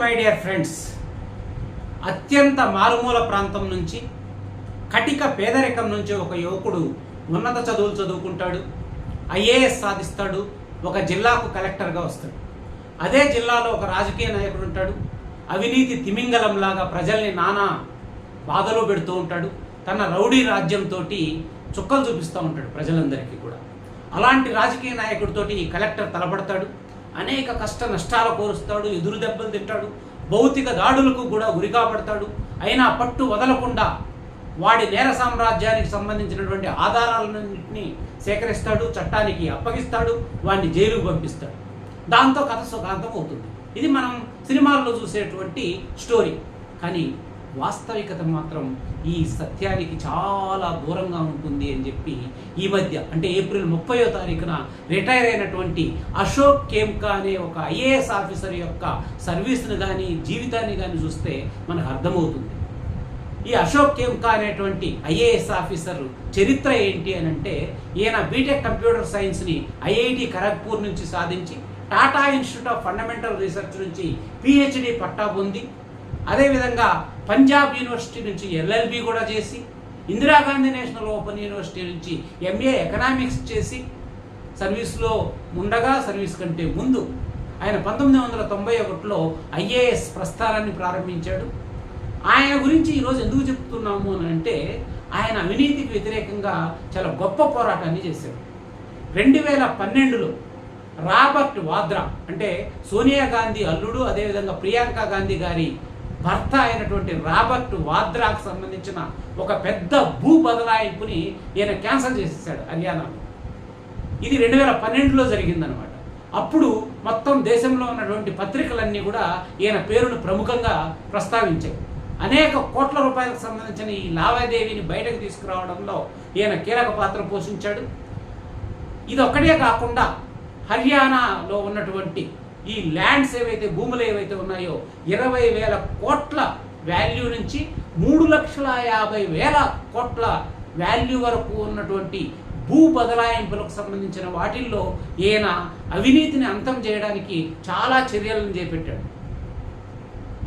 My dear friends. అత్యంత మారుమూల ప్రాంతం నుంచి కటిక పేదరికం నుంచి ఒక యువకుడు ఉన్నత చదువులు చదువుకుంటాడు ఐఏఎస్ సాధిస్తాడు ఒక జిల్లాకు కలెక్టర్గా వస్తాడు. అదే జిల్లాలో ఒక రాజకీయ నాయకుడు ఉంటాడు అవినీతి తిమింగలంలాగా ప్రజల్ని నానా బాధలో పెడుతూ ఉంటాడు తన రౌడీ రాజ్యంతో చుక్కలు చూపిస్తూ ఉంటాడు ప్రజలందరికీ కూడా. అలాంటి రాజకీయ నాయకుడితోటి ఈ కలెక్టర్ తలపడతాడు అనేక కష్ట నష్టాలు కోరుస్తాడు ఎదురు దెబ్బలు తింటాడు భౌతిక దాడులకు కూడా గురికాపడతాడు అయినా పట్టు వదలకుండా వాడి నేర సామ్రాజ్యానికి సంబంధించినటువంటి ఆధారాలన్నింటినీ సేకరిస్తాడు చట్టానికి అప్పగిస్తాడు వాడిని జైలుకు పంపిస్తాడు. దాంతో కథ సుఖాంతం అవుతుంది. ఇది మనం సినిమాల్లో చూసేటువంటి స్టోరీ. కానీ వాస్తవికత మాత్రం ఈ సత్యానికి చాలా దూరంగా ఉంటుంది అని చెప్పి ఈ మధ్య అంటే ఏప్రిల్ ముప్పయో తారీఖున రిటైర్ అయినటువంటి అశోక్ కేమ్కా అనే ఒక ఐఏఎస్ ఆఫీసర్ యొక్క సర్వీస్ని కానీ జీవితాన్ని కానీ చూస్తే మనకు అర్థమవుతుంది. ఈ అశోక్ కేమ్కా అనేటువంటి ఐఏఎస్ ఆఫీసర్ చరిత్ర ఏంటి అని అంటే ఈయన బీటెక్ కంప్యూటర్ సైన్స్ని ఐఐటి ఖరగ్పూర్ నుంచి సాధించి Tata institute of fundamental research నుంచి పిహెచ్డి పట్టా పొంది అదేవిధంగా పంజాబ్ యూనివర్సిటీ నుంచి ఎల్ఎల్బి కూడా చేసి ఇందిరాగాంధీ నేషనల్ ఓపెన్ యూనివర్సిటీ నుంచి ఎంఏ ఎకనామిక్స్ చేసి సర్వీస్లో ఉండగా సర్వీస్ కంటే ముందు ఆయన పంతొమ్మిది వందల తొంభై ఒకటిలో ఐఏఎస్ ప్రస్థానాన్ని ప్రారంభించాడు. ఆయన గురించి ఈరోజు ఎందుకు చెప్తున్నాము అని అంటే ఆయన అవినీతికి వ్యతిరేకంగా చాలా గొప్ప పోరాటాన్ని చేశాడు. రెండు వేల పన్నెండులో రాబర్ట్ వాద్రా అంటే సోనియా గాంధీ అల్లుడు అదేవిధంగా ప్రియాంక గాంధీ గారి భర్త అయినటువంటి రాబర్ట్ వాద్రాకు సంబంధించిన ఒక పెద్ద భూ బదలాయింపుని ఈయన క్యాన్సిల్ చేసేసాడు హర్యానాలో. ఇది రెండు వేల పన్నెండులో జరిగిందనమాట అప్పుడు మొత్తం దేశంలో ఉన్నటువంటి పత్రికలన్నీ కూడా ఈయన పేరును ప్రముఖంగా ప్రస్తావించాయి. అనేక కోట్ల రూపాయలకు సంబంధించిన ఈ లావాదేవీని బయటకు తీసుకురావడంలో ఈయన కీలక పాత్ర పోషించాడు. ఇది ఒక్కటే కాకుండా హర్యానాలో ఉన్నటువంటి ఈ ల్యాండ్స్ ఏవైతే భూములు ఏవైతే ఉన్నాయో ఇరవై వేల కోట్ల వాల్యూ నుంచి మూడు లక్షల యాభై వేల కోట్ల వాల్యూ వరకు ఉన్నటువంటి భూ బదలాయింపులకు సంబంధించిన వాటిల్లో ఈయన అవినీతిని అంతం చేయడానికి చాలా చర్యలను చేపట్టాడు.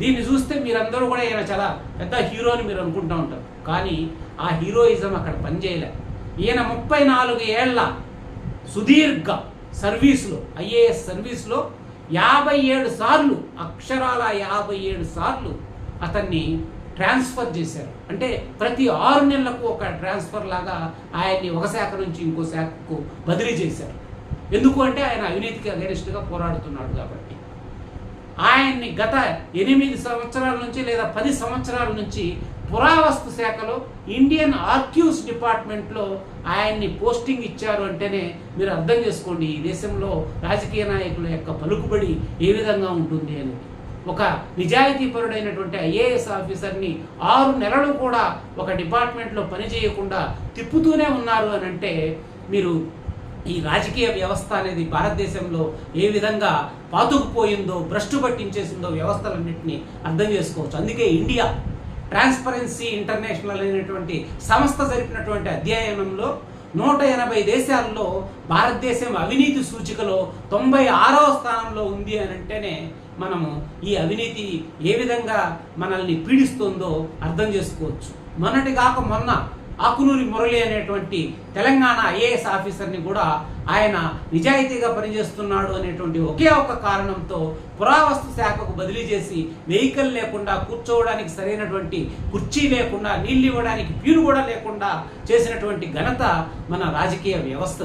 దీన్ని చూస్తే మీరందరూ కూడా ఈయన చాలా పెద్ద హీరో అని మీరు అనుకుంటూ ఉంటారు. కానీ ఆ హీరోయిజం అక్కడ పనిచేయలే. ఈయన ముప్పై నాలుగు ఏళ్ళ సుదీర్ఘ సర్వీస్లో ఐఏఎస్ సర్వీస్లో యాభై ఏడు సార్లు అక్షరాల యాభై ఏడు సార్లు అతన్ని ట్రాన్స్ఫర్ చేశారు. అంటే ప్రతి ఆరు నెలలకు ఒక ట్రాన్స్ఫర్ లాగా ఆయన్ని ఒక శాఖ నుంచి ఇంకో శాఖకు బదిలీ చేశారు. ఎందుకు అంటే ఆయన అవినీతికి అగెనిస్ట్గా పోరాడుతున్నాడు కాబట్టి. ఆయన్ని గత ఎనిమిది సంవత్సరాల నుంచి లేదా పది సంవత్సరాల నుంచి పురావస్తు శాఖలో ఇండియన్ ఆర్క్యూస్ డిపార్ట్మెంట్లో ఆయన్ని పోస్టింగ్ ఇచ్చారు అంటేనే మీరు అర్థం చేసుకోండి ఈ దేశంలో రాజకీయ నాయకుల యొక్క పలుకుబడి ఏ విధంగా ఉంటుంది అని. ఒక నిజాయితీపరుడైనటువంటి ఐఏఎస్ ఆఫీసర్ని ఆరు నెలలు కూడా ఒక డిపార్ట్మెంట్లో పనిచేయకుండా తిప్పుతూనే ఉన్నారు అని అంటే మీరు ఈ రాజకీయ వ్యవస్థ అనేది భారతదేశంలో ఏ విధంగా పాతుకుపోయిందో భ్రష్టు పట్టించేసిందో వ్యవస్థలన్నింటినీ అర్థం చేసుకోవచ్చు. అందుకే ఇండియా ట్రాన్స్పరెన్సీ ఇంటర్నేషనల్ అనేటువంటి సంస్థ జరిపినటువంటి అధ్యయనంలో నూట ఎనభై దేశాల్లో భారతదేశం అవినీతి సూచికలో తొంభై ఆరవ స్థానంలో ఉంది అని అంటేనే మనము ఈ అవినీతి ఏ విధంగా మనల్ని పీడిస్తుందో అర్థం చేసుకోవచ్చు. మొన్నటి కాక మొన్న ఆకునూరి మురళి అనేటువంటి తెలంగాణ ఐఏఎస్ ఆఫీసర్ని కూడా ఆయన నిజాయితీగా పనిచేస్తున్నాడు అనేటువంటి ఒకే ఒక కారణంతో పురావస్తు శాఖకు బదిలీ చేసి వెహికల్ లేకుండా కూర్చోవడానికి సరైనటువంటి కుర్చీ లేకుండా నీళ్ళు ఇవ్వడానికి పీరు కూడా లేకుండా చేసినటువంటి ఘనత మన రాజకీయ వ్యవస్థ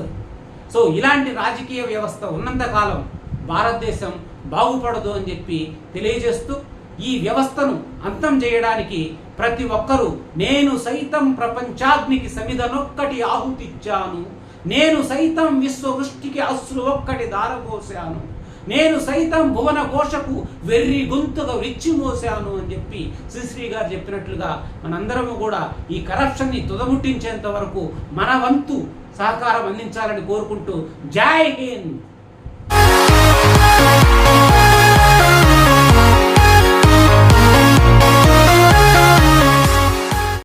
సో ఇలాంటి రాజకీయ వ్యవస్థ ఉన్నంతకాలం భారతదేశం బాగుపడదు అని చెప్పి తెలియజేస్తూ ఈ వ్యవస్థను అంతం చేయడానికి ప్రతి ఒక్కరూ నేను సైతం ప్రపంచాగ్నికి సమిధనొక్కటి ఆహుతిచ్చాను. నేను సైతం విశ్వవృష్టికి అశ్రు ఒక్కటి దారపోశాను నేను సైతం భువన ఘోషకు వెర్రి గొంతుగా విచ్చిమోశాను అని చెప్పి శ్రీశ్రీ గారు చెప్పినట్లుగా మనందరము కూడా ఈ కరప్షన్ని తుదముట్టించేంత వరకు మన వంతు సహకారం అందించాలని కోరుకుంటూ జై హింద్.